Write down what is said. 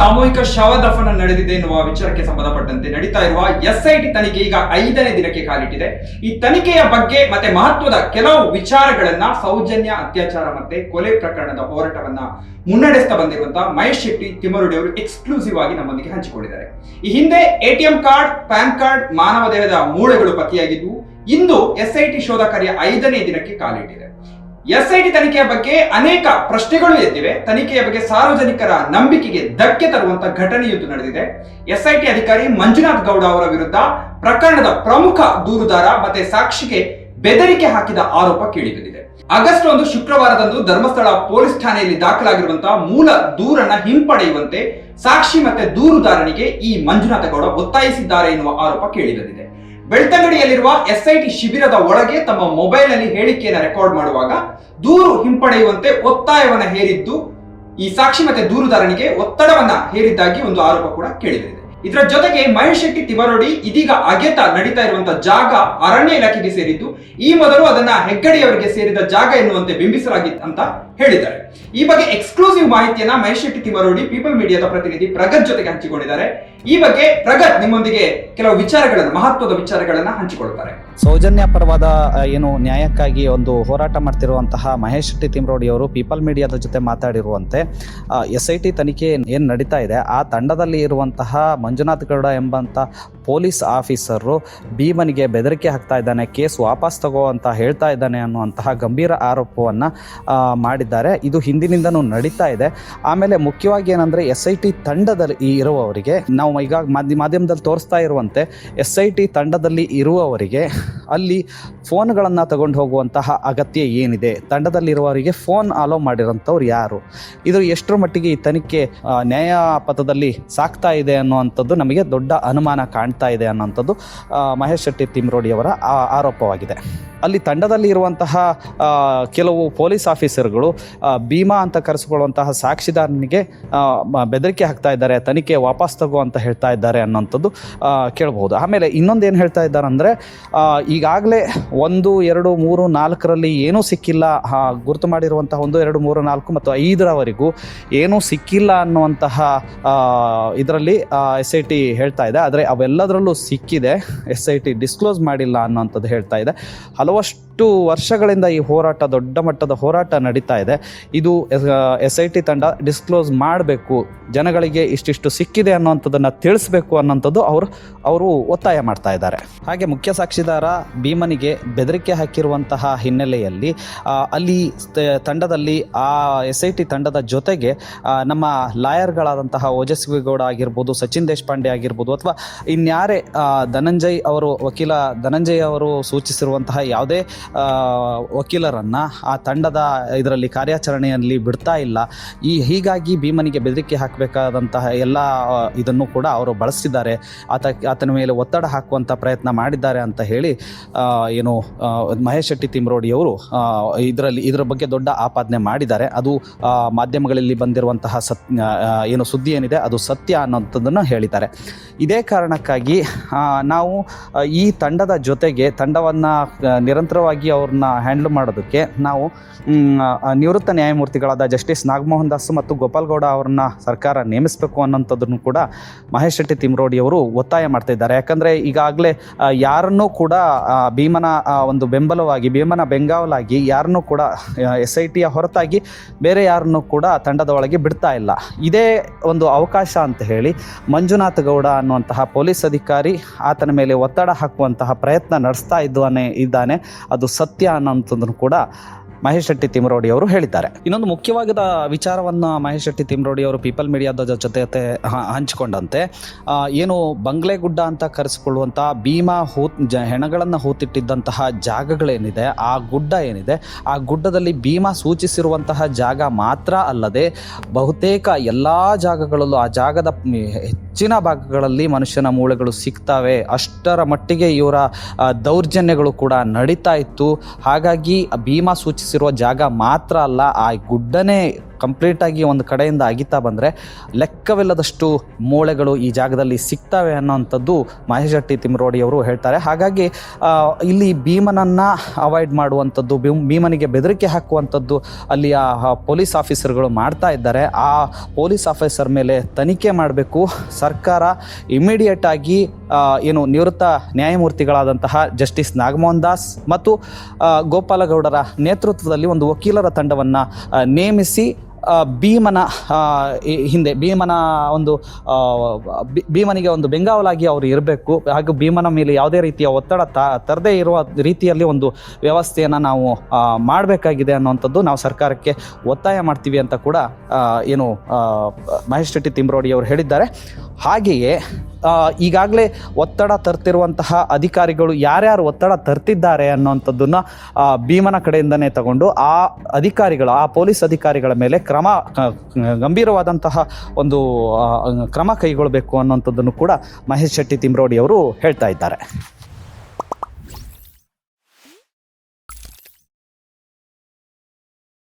ಸಾಮೂಹಿಕ ಶವ ದಫನ ನಡೆದಿದೆ ಎನ್ನುವ ವಿಚಾರಕ್ಕೆ ಸಂಬಂಧಪಟ್ಟಂತೆ ನಡೀತಾ ಇರುವ ಎಸ್ಐಟಿ ತನಿಖೆ ಈಗ ಐದನೇ ದಿನಕ್ಕೆ ಕಾಲಿಟ್ಟಿದೆ. ಈ ತನಿಖೆಯ ಬಗ್ಗೆ ಮತ್ತೆ ಮಹತ್ವದ ಕೆಲವು ವಿಚಾರಗಳನ್ನ ಸೌಜನ್ಯ, ಅತ್ಯಾಚಾರ ಮತ್ತೆ ಕೊಲೆ ಪ್ರಕರಣದ ಹೋರಾಟವನ್ನ ಮುನ್ನಡೆಸ್ತಾ ಬಂದಿರುವಂತಹ ಮಹೇಶ್ ಶೆಟ್ಟಿ ತಿಮ್ಮರುಡಿ ಅವರು ಎಕ್ಸ್ಕ್ಲೂಸಿವ್ ಆಗಿ ನಮ್ಮೊಂದಿಗೆ ಹಂಚಿಕೊಂಡಿದ್ದಾರೆ. ಈ ಹಿಂದೆ ಎಟಿಎಂ ಕಾರ್ಡ್, ಪ್ಯಾನ್ ಕಾರ್ಡ್, ಮಾನವ ದೇಹದ ಮೂಳೆಗಳು ಪತಿಯಾಗಿದ್ದು ಇಂದು ಎಸ್ಐಟಿ ಶೋಧ ಕಾರ್ಯ ಐದನೇ ದಿನಕ್ಕೆ ಕಾಲಿಟ್ಟಿದೆ. ಎಸ್ಐಟಿ ತನಿಖೆಯ ಬಗ್ಗೆ ಅನೇಕ ಪ್ರಶ್ನೆಗಳು ಎದ್ದಿವೆ. ತನಿಖೆಯ ಬಗ್ಗೆ ಸಾರ್ವಜನಿಕರ ನಂಬಿಕೆಗೆ ಧಕ್ಕೆ ತರುವಂತಹ ಘಟನೆಯೊಂದು ನಡೆದಿದೆ. ಎಸ್ಐಟಿ ಅಧಿಕಾರಿ ಮಂಜುನಾಥ್ ಗೌಡ ಅವರ ವಿರುದ್ಧ ಪ್ರಕರಣದ ಪ್ರಮುಖ ದೂರುದಾರ ಮತ್ತೆ ಸಾಕ್ಷಿಗೆ ಬೆದರಿಕೆ ಹಾಕಿದ ಆರೋಪ ಕೇಳಿಬಂದಿದೆ. ಆಗಸ್ಟ್ ಒಂದು ಶುಕ್ರವಾರದಂದು ಧರ್ಮಸ್ಥಳ ಪೊಲೀಸ್ ಠಾಣೆಯಲ್ಲಿ ದಾಖಲಾಗಿರುವಂತಹ ಮೂಲ ದೂರನ್ನ ಹಿಂಪಡೆಯುವಂತೆ ಸಾಕ್ಷಿ ಮತ್ತೆ ದೂರುದಾರನಿಗೆ ಈ ಮಂಜುನಾಥ ಗೌಡ ಒತ್ತಾಯಿಸಿದ್ದಾರೆ ಎನ್ನುವ ಆರೋಪ ಕೇಳಿಬಂದಿದೆ. ಬೆಳ್ತಂಗಡಿಯಲ್ಲಿರುವ ಎಸ್ಐಟಿ ಶಿಬಿರದ ಒಳಗೆ ತಮ್ಮ ಮೊಬೈಲ್ನಲ್ಲಿ ಹೇಳಿಕೆಯನ್ನು ರೆಕಾರ್ಡ್ ಮಾಡುವಾಗ ದೂರು ಹಿಂಪಡೆಯುವಂತೆ ಒತ್ತಾಯವನ್ನ ಹೇರಿದ್ದು, ಈ ಸಾಕ್ಷಿ ಮತ್ತೆ ದೂರುದಾರನಿಗೆ ಒತ್ತಡವನ್ನ ಹೇರಿದ್ದಾಗಿ ಒಂದು ಆರೋಪ ಕೂಡ ಕೇಳಿದೆ ಇದರ ಜೊತೆಗೆ ಮಹೇಶ್ ಶೆಟ್ಟಿ ತಿವರೋಡಿ ಇದೀಗ ಅಗೆತ ನಡೀತಾ ಇರುವಂತ ಜಾಗ ಅರಣ್ಯ ಇಲಾಖೆಗೆ ಸೇರಿದ್ದು, ಈ ಮೊದಲು ಅದನ್ನ ಹೆಗ್ಗಡೆಯವರಿಗೆ ಸೇರಿದ ಜಾಗ ಎನ್ನುವಂತೆ ಬಿಂಬಿಸಲಾಗಿತ್ತು ಅಂತ ಹೇಳಿದ್ದಾರೆ. ಈ ಬಗ್ಗೆ ಎಕ್ಸ್ಕ್ಲೂಸಿವ್ ಮಾಹಿತಿಯನ್ನ ಮಹೇಶ್ ಶೆಟ್ಟಿ ತಿವರೋಡಿ ಪೀಪಲ್ ಮೀಡಿಯಾದ ಪ್ರತಿನಿಧಿ ಪ್ರಗತ್ ಜೊತೆಗೆ ಹಂಚಿಕೊಂಡಿದ್ದಾರೆ. ಈ ಬಗ್ಗೆ ಪ್ರಗತ್ ನಿಮ್ಮೊಂದಿಗೆ ಕೆಲವು ವಿಚಾರಗಳನ್ನು, ಮಹತ್ವದ ವಿಚಾರಗಳನ್ನು ಹಂಚಿಕೊಳ್ತಾರೆ. ಸೌಜನ್ಯ ಪರವಾದ ಏನು ನ್ಯಾಯಕ್ಕಾಗಿ ಒಂದು ಹೋರಾಟ ಮಾಡ್ತಿರುವಂತಹ ಮಹೇಶ್ ಶೆಟ್ಟಿ ತಿಮ್ರೋಡಿ ಅವರು ಪೀಪಲ್ ಮೀಡಿಯಾದ ಜೊತೆ ಮಾತಾಡಿರುವಂತೆ ಎಸ್ ಐ ಟಿ ತನಿಖೆ ಏನು ನಡೀತಾ ಇದೆ, ಆ ತಂಡದಲ್ಲಿ ಇರುವಂತಹ ಮಂಜುನಾಥ್ ಗೌಡ ಎಂಬಂತ ಪೊಲೀಸ್ ಆಫೀಸರು ಭೀಮನಿಗೆ ಬೆದರಿಕೆ ಹಾಕ್ತಾ ಇದ್ದಾನೆ, ಕೇಸ್ ವಾಪಸ್ ತಗೋ ಅಂತ ಹೇಳ್ತಾ ಇದ್ದಾನೆ ಅನ್ನುವಂತಹ ಗಂಭೀರ ಆರೋಪವನ್ನು ಮಾಡಿದ್ದಾರೆ. ಇದು ಹಿಂದಿನಿಂದನೂ ನಡೀತಾ ಇದೆ. ಆಮೇಲೆ ಮುಖ್ಯವಾಗಿ ಏನಂದರೆ ಎಸ್ ಐ ಟಿ ತಂಡದಲ್ಲಿ ಇರುವವರಿಗೆ ನಾವು ಈಗ ಮಾಧ್ಯ, ಮಾಧ್ಯಮದಲ್ಲಿ ತೋರಿಸ್ತಾ ಇರುವಂತೆ ಎಸ್ ಐ ಟಿ ತಂಡದಲ್ಲಿ ಇರುವವರಿಗೆ ಅಲ್ಲಿ ಫೋನ್ಗಳನ್ನು ತಗೊಂಡು ಹೋಗುವಂತಹ ಅಗತ್ಯ ಏನಿದೆ? ತಂಡದಲ್ಲಿರುವವರಿಗೆ ಫೋನ್ ಅಲೋ ಮಾಡಿರೋಂಥವ್ರು ಯಾರು? ಇದು ಎಷ್ಟರ ಮಟ್ಟಿಗೆ ಈ ತನಿಖೆ ನ್ಯಾಯ ಪಥದಲ್ಲಿ ಸಾಕ್ತಾ ಇದೆ ಅನ್ನುವಂಥದ್ದು ನಮಗೆ ದೊಡ್ಡ ಅನುಮಾನ ಕಾಣ್ತಾ ಇದೆ ಅನ್ನೋಂಥದ್ದು ಮಹೇಶ್ ಶೆಟ್ಟಿ ತಿಮ್ರೋಡಿಯವರ ಆರೋಪವಾಗಿದೆ. ಅಲ್ಲಿ ತಂಡದಲ್ಲಿ ಇರುವಂತಹ ಕೆಲವು ಪೊಲೀಸ್ ಆಫೀಸರ್ಗಳು ಭೀಮಾ ಅಂತ ಕರೆಸಿಕೊಳ್ಳುವಂತಹ ಸಾಕ್ಷಿದಾರನಿಗೆ ಬೆದರಿಕೆ ಹಾಕ್ತಾ ಇದ್ದಾರೆ, ತನಿಖೆ ವಾಪಸ್ ತಗೋ ಅಂತ ಹೇಳ್ತಾ ಇದ್ದಾರೆ ಅನ್ನೋಂಥದ್ದು ಕೇಳಬಹುದು. ಆಮೇಲೆ ಇನ್ನೊಂದು ಏನು ಹೇಳ್ತಾ ಇದ್ದಾರೆ ಅಂದರೆ ಈಗಾಗಲೇ ಒಂದು, ಎರಡು, ಮೂರು, ನಾಲ್ಕರಲ್ಲಿ ಏನೂ ಸಿಕ್ಕಿಲ್ಲ ಗುರುತು ಮಾಡಿರುವಂತಹ ಒಂದು, ಎರಡು, ಮೂರು, ನಾಲ್ಕು ಮತ್ತು ಐದರವರೆಗೂ ಏನೂ ಸಿಕ್ಕಿಲ್ಲ ಅನ್ನುವಂತಹ ಇದರಲ್ಲಿ ಎಸ್ ಐ ಟಿ ಹೇಳ್ತಾ ಇದೆ. ಆದರೆ ಅವೆಲ್ಲದರಲ್ಲೂ ಸಿಕ್ಕಿದೆ, ಎಸ್ ಐ ಟಿ ಡಿಸ್ಕ್ಲೋಸ್ ಮಾಡಿಲ್ಲ ಅನ್ನೋಂಥದ್ದು ಹೇಳ್ತಾ ಇದೆ. ಹಲವಷ್ಟು ವರ್ಷಗಳಿಂದ ಈ ಹೋರಾಟ, ದೊಡ್ಡ ಮಟ್ಟದ ಹೋರಾಟ ನಡೀತಾ ಇದೆ. ಇದು, ಎಸ್ ಐ ಟಿ ತಂಡ ಡಿಸ್ಕ್ಲೋಸ್ ಮಾಡಬೇಕು. ಜನಗಳಿಗೆ ಇಷ್ಟಿಷ್ಟು ಸಿಕ್ಕಿದೆ ಅನ್ನೋಂಥದ್ದನ್ನು ತಿಳಿಸ್ಬೇಕು ಅನ್ನೋಂಥದ್ದು ಅವರು ಅವರು ಒತ್ತಾಯ ಮಾಡ್ತಾ ಇದ್ದಾರೆ. ಹಾಗೆ ಮುಖ್ಯ ಸಾಕ್ಷಿದಾರ ಭೀಮನಿಗೆ ಬೆದರಿಕೆ ಹಾಕಿರುವಂತಹ ಹಿನ್ನೆಲೆಯಲ್ಲಿ ಅಲ್ಲಿ ತಂಡದಲ್ಲಿ ಆ ಎಸ್ ಐ ಟಿ ತಂಡದ ಜೊತೆಗೆ ನಮ್ಮ ಲಾಯರ್ಗಳಾದಂತಹ ಓಜಸ್ವಿ ಗೌಡ ಆಗಿರ್ಬೋದು, ಸಚಿನ್ ದೇಶಪಾಂಡೆ ಆಗಿರ್ಬೋದು ಅಥವಾ ಇನ್ಯಾರೇ ಧನಂಜಯ್ ಅವರು, ವಕೀಲ ಧನಂಜಯ್ ಅವರು ಸೂಚಿಸಿರುವಂತಹ ಯಾವುದೇ ವಕೀಲರನ್ನ ಆ ತಂಡದ ಇದರಲ್ಲಿ ಕಾರ್ಯಾಚರಣೆಯಲ್ಲಿ ಬಿಡ್ತಾ ಇಲ್ಲ. ಈ ಹೀಗಾಗಿ ಭೀಮನಿಗೆ ಬೆದರಿಕೆ ಹಾಕಬೇಕಾದಂತಹ ಎಲ್ಲ ಇದನ್ನು ಕೂಡ ಅವರು ಬಳಸಿದ್ದಾರೆ ಆತ, ಆತನ ಮೇಲೆ ಒತ್ತಡ ಹಾಕುವಂಥ ಪ್ರಯತ್ನ ಮಾಡಿದ್ದಾರೆ ಅಂತ ಹೇಳಿ ಏನು ಮಹೇಶ್ ಶೆಟ್ಟಿ ತಿಮ್ರೋಡಿಯವರು ಇದರಲ್ಲಿ, ಇದರ ಬಗ್ಗೆ ದೊಡ್ಡ ಆಪಾದನೆ ಮಾಡಿದ್ದಾರೆ. ಅದು ಮಾಧ್ಯಮಗಳಲ್ಲಿ ಬಂದಿರುವಂತಹ ಸತ್ ಏನು ಸುದ್ದಿ ಏನಿದೆ ಅದು ಸತ್ಯ ಅನ್ನೋಂಥದ್ದನ್ನು ಹೇಳಿದ್ದಾರೆ. ಇದೇ ಕಾರಣಕ್ಕಾಗಿ ನಾವು ಈ ತಂಡದ ಜೊತೆಗೆ ತಂಡವನ್ನು ನಿರಂತರವಾಗಿ ಅವ್ರನ್ನ ಹ್ಯಾಂಡಲ್ ಮಾಡೋದಕ್ಕೆ ನಾವು ನಿವೃತ್ತ ನ್ಯಾಯಮೂರ್ತಿಗಳಾದ ಜಸ್ಟಿಸ್ ನಾಗಮೋಹನ್ ದಾಸ್ ಮತ್ತು ಗೋಪಾಲ್ಗೌಡ ಅವ್ರನ್ನ ಸರ್ಕಾರ ನೇಮಿಸಬೇಕು ಅನ್ನೋಂಥದ್ದನ್ನು ಕೂಡ ಮಹೇಶ್ ಶೆಟ್ಟಿ ತಿಮ್ರೋಡಿ ಅವರು ಒತ್ತಾಯ ಮಾಡ್ತಾ ಇದ್ದಾರೆ. ಯಾಕಂದರೆ ಈಗಾಗಲೇ ಯಾರನ್ನೂ ಕೂಡ ಭೀಮನ ಒಂದು ಬೆಂಬಲವಾಗಿ, ಭೀಮನ ಬೆಂಗಾವಲಾಗಿ ಯಾರನ್ನೂ ಕೂಡ ಎಸ್ ಐ ಟಿಯ ಹೊರತಾಗಿ ಬೇರೆ ಯಾರನ್ನೂ ಕೂಡ ತಂಡದ ಒಳಗೆ ಬಿಡ್ತಾ ಇಲ್ಲ. ಇದೇ ಒಂದು ಅವಕಾಶ ಅಂತ ಹೇಳಿ ಮಂಜುನಾಥ್ ಗೌಡ ಅನ್ನುವಂತಹ ಪೊಲೀಸ್ ಅಧಿಕಾರಿ ಆತನ ಮೇಲೆ ಒತ್ತಡ ಹಾಕುವಂತಹ ಪ್ರಯತ್ನ ನಡೆಸ್ತಾ ಇದ್ದಾನೆ. ಇದ್ದಾನೆ ಸತ್ಯ ಅನ್ನೋಂಥದ್ದನ್ನು ಕೂಡ ಮಹೇಶ್ ಶೆಟ್ಟಿ ತಿಮ್ರೋಡಿ ಅವರು ಹೇಳಿದ್ದಾರೆ. ಇನ್ನೊಂದು ಮುಖ್ಯವಾದ ವಿಚಾರವನ್ನ ಮಹೇಶ್ ಶೆಟ್ಟಿ ತಿಮ್ರೋಡಿ ಅವರು ಪೀಪಲ್ ಮೀಡಿಯಾದ ಜೊತೆ ಜೊತೆ ಹಂಚಿಕೊಂಡಂತೆ. ಏನು ಬಂಗ್ಲೆ ಗುಡ್ಡ ಅಂತ ಕರೆಸಿಕೊಳ್ಳುವಂತ ಭೀಮಾ ಜ ಹೆಣಗಳನ್ನು ಹೂತಿಟ್ಟಿದ್ದಂತಹ ಜಾಗಗಳೇನಿದೆ, ಆ ಗುಡ್ಡ ಏನಿದೆ, ಆ ಗುಡ್ಡದಲ್ಲಿ ಭೀಮಾ ಸೂಚಿಸಿರುವಂತಹ ಜಾಗ ಮಾತ್ರ ಅಲ್ಲದೆ ಬಹುತೇಕ ಎಲ್ಲ ಜಾಗಗಳಲ್ಲೂ ಆ ಜಾಗದ ಹೆಚ್ಚಿನ ಭಾಗಗಳಲ್ಲಿ ಮನುಷ್ಯನ ಮೂಳೆಗಳು ಸಿಗ್ತವೆ. ಅಷ್ಟರ ಮಟ್ಟಿಗೆ ಇವರ ದೌರ್ಜನ್ಯಗಳು ಕೂಡ ನಡೀತಾ ಇತ್ತು. ಹಾಗಾಗಿ ಭೀಮಾ ಸೂಚಿಸಿರುವ ಜಾಗ ಮಾತ್ರ ಅಲ್ಲ ಆ ಗುಡ್ಡನೇ ಕಂಪ್ಲೀಟಾಗಿ ಒಂದು ಕಡೆಯಿಂದ ಅಗಿತಾ ಬಂದರೆ ಲೆಕ್ಕವಿಲ್ಲದಷ್ಟು ಮೂಳೆಗಳು ಈ ಜಾಗದಲ್ಲಿ ಸಿಗ್ತವೆ ಅನ್ನೋವಂಥದ್ದು ಮಹೇಶ್ ಶೆಟ್ಟಿ ತಿಮ್ರೋಡಿಯವರು ಹೇಳ್ತಾರೆ. ಹಾಗಾಗಿ ಇಲ್ಲಿ ಭೀಮನನ್ನು ಅವಾಯ್ಡ್ ಮಾಡುವಂಥದ್ದು ಭೀಮ್ ಭೀಮನಿಗೆ ಬೆದರಿಕೆ ಹಾಕುವಂಥದ್ದು ಆ ಪೊಲೀಸ್ ಆಫೀಸರ್ಗಳು ಮಾಡ್ತಾ ಇದ್ದಾರೆ. ಆ ಪೊಲೀಸ್ ಆಫೀಸರ್ ಮೇಲೆ ತನಿಖೆ ಮಾಡಬೇಕು. ಸರ್ಕಾರ ಇಮಿಡಿಯೇಟ್ ಆಗಿ ಏನು ನಿವೃತ್ತ ನ್ಯಾಯಮೂರ್ತಿಗಳಾದಂತಹ ಜಸ್ಟಿಸ್ ನಾಗಮೋಹನ್ ದಾಸ್ ಮತ್ತು ಗೋಪಾಲಗೌಡರ ನೇತೃತ್ವದಲ್ಲಿ ಒಂದು ವಕೀಲರ ತಂಡವನ್ನು ನೇಮಿಸಿ ಭೀಮನ ಹಿಂದೆ ಭೀಮನ ಒಂದು ಭೀಮನಿಗೆ ಒಂದು ಬೆಂಗಾವಲಾಗಿ ಅವರು ಇರಬೇಕು. ಹಾಗೂ ಭೀಮನ ಮೇಲೆ ಯಾವುದೇ ರೀತಿಯ ಒತ್ತಡ ತ, ತರದೇ ಇರುವ ರೀತಿಯಲ್ಲಿ ಒಂದು ವ್ಯವಸ್ಥೆಯನ್ನು ನಾವು ಮಾಡಬೇಕಾಗಿದೆ ಅನ್ನುವಂಥದ್ದು ನಾವು ಸರ್ಕಾರಕ್ಕೆ ಒತ್ತಾಯ ಮಾಡ್ತೀವಿ ಅಂತ ಕೂಡ ಏನು ಮಹೇಶ್ ಶೆಟ್ಟಿ ತಿಮ್ರೋಡಿ ಅವರು ಹೇಳಿದ್ದಾರೆ. ಹಾಗೆಯೇ ಈಗಾಗಲೇ ಒತ್ತಡ ತರ್ತಿರುವಂತಹ ಅಧಿಕಾರಿಗಳು ಯಾರ್ಯಾರು ಒತ್ತಡ ತರ್ತಿದ್ದಾರೆ ಅನ್ನುವಂಥದ್ದನ್ನ ಭೀಮನ ಕಡೆಯಿಂದನೇ ತಗೊಂಡು ಆ ಅಧಿಕಾರಿಗಳು, ಆ ಪೊಲೀಸ್ ಅಧಿಕಾರಿಗಳ ಮೇಲೆ ಕ್ರಮ ಗಂಭೀರವಾದಂತಹ ಒಂದು ಕ್ರಮ ಕೈಗೊಳ್ಳಬೇಕು ಅನ್ನುವಂಥದ್ದನ್ನು ಕೂಡ ಮಹೇಶ್ ಶೆಟ್ಟಿ ತಿಮ್ರೋಡಿ ಅವರು ಹೇಳ್ತಾ ಇದ್ದಾರೆ.